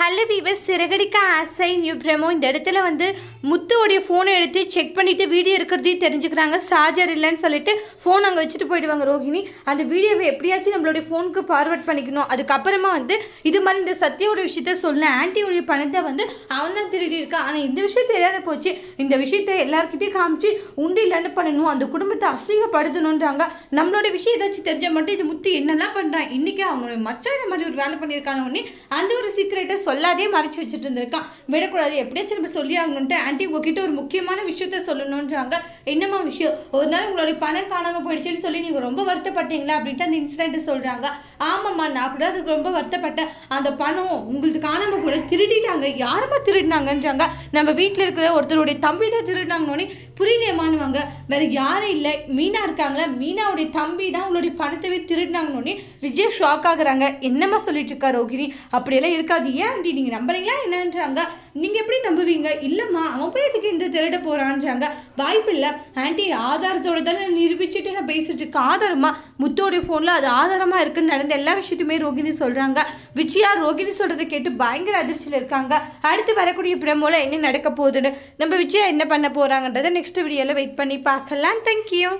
Hello viewers Siragadikka ஆசை new promo இந்த இடத்துல வந்து முத்துவோடைய ஃபோனை எடுத்து செக் பண்ணிட்டு வீடியோ இருக்கிறதையும் தெரிஞ்சுக்கிறாங்க. சார்ஜர் இல்லைன்னு சொல்லிட்டு ஃபோன் அங்கே வச்சுட்டு போயிடுவாங்க ரோஹிணி. அந்த வீடியோவை எப்படியாச்சும் நம்மளுடைய ஃபோனுக்கு ஃபார்வர்ட் பண்ணிக்கணும். அதுக்கப்புறமா வந்து இது மாதிரி இந்த சத்தியோட விஷயத்த சொல்ல ஆன்டியோடைய பணத்தை வந்து அவன் தான் திருடி இருக்கான் ஆனால் இந்த விஷயம் தெரியாத போச்சு. இந்த விஷயத்த எல்லாருக்கிட்டையும் காமிச்சு உண்டு இல்லைன்னு பண்ணணும். அந்த குடும்பத்தை அசிங்கப்படுத்தணுன்றாங்க. நம்மளோட விஷயம் ஏதாச்சும் தெரிஞ்சால் மட்டும் இது முத்து என்னெல்லாம் பண்ணுறான் இன்றைக்கி அவனுடைய மச்சான் இந்த மாதிரி ஒரு வேலை பண்ணியிருக்கான உடனே அந்த ஒரு சீக்கிரட்டை சொல்லாதே மறைச்சு வச்சுட்டு இருந்திருக்கான். விடக்கூடாது எப்படியாச்சும் நம்ம சொல்லி ஆகணுன்ட்டு ஆண்டி உங்ககிட்ட ஒரு முக்கியமான விஷயத்த சொல்லணுன்றாங்க. என்னம்மா விஷயம்? ஒரு நாள் உங்களுடைய பணம் காணாமல் போயிடுச்சுன்னு சொல்லி நீங்கள் ரொம்ப வருத்தப்பட்டீங்களா அப்படின்ட்டு அந்த இன்சிடென்ட் சொல்கிறாங்க ஆமாம்மா நான் கூட அதுக்கு ரொம்ப வருத்தப்பட்டேன். அந்த பணம் உங்களுக்கு காணாமல் கூட திருடிட்டாங்க. யாரம்மா திருடினாங்கன்றாங்க. நம்ம வீட்டில் இருக்கிற ஒருத்தருடைய தம்பி தான் திருடினாங்கன்னு புரியலையமானுவாங்க வேற யாரும் இல்லை. மீனா இருக்காங்களா? மீனாவுடைய தம்பி தான் உங்களுடைய பணத்தை திருடினாங்கன்னு விஜய் ஷாக் ஆகுறாங்க. என்னம்மா சொல்லிட்டு இருக்கா ரோகிணி? அப்படியெல்லாம் இருக்காது. ஏன் ஆண்டி நீங்கள் நம்புறீங்களா என்னன்றாங்க. நீங்கள் எப்படி நம்புவீங்க? இல்லைம்மா அவன் போய் எதுக்கு இந்த திருட போகிறான்றாங்க வாய்ப்பு இல்லை ஆண்டி ஆதாரத்தோட தானே நிரூபிச்சுட்டு நான் பேசிட்டு இருக்கேன். ஆதாரமா? முத்தோடைய ஃபோனில் அது ஆதாரமாக இருக்குன்னு நடந்த எல்லா விஷயத்தையுமே ரோகிணி சொல்கிறாங்க விஜயா ரோகிணி சொல்கிறத கேட்டு பயங்கர அதிர்ச்சியில் இருக்காங்க. அடுத்து வரக்கூடிய பிரமோல என்ன நடக்க போகுதுன்னு நம்ம விஜயா என்ன பண்ண போகிறாங்கன்றதை நெக்ஸ்ட் வீடியோவில் வெயிட் பண்ணி பார்க்கலாம். தேங்க்யூ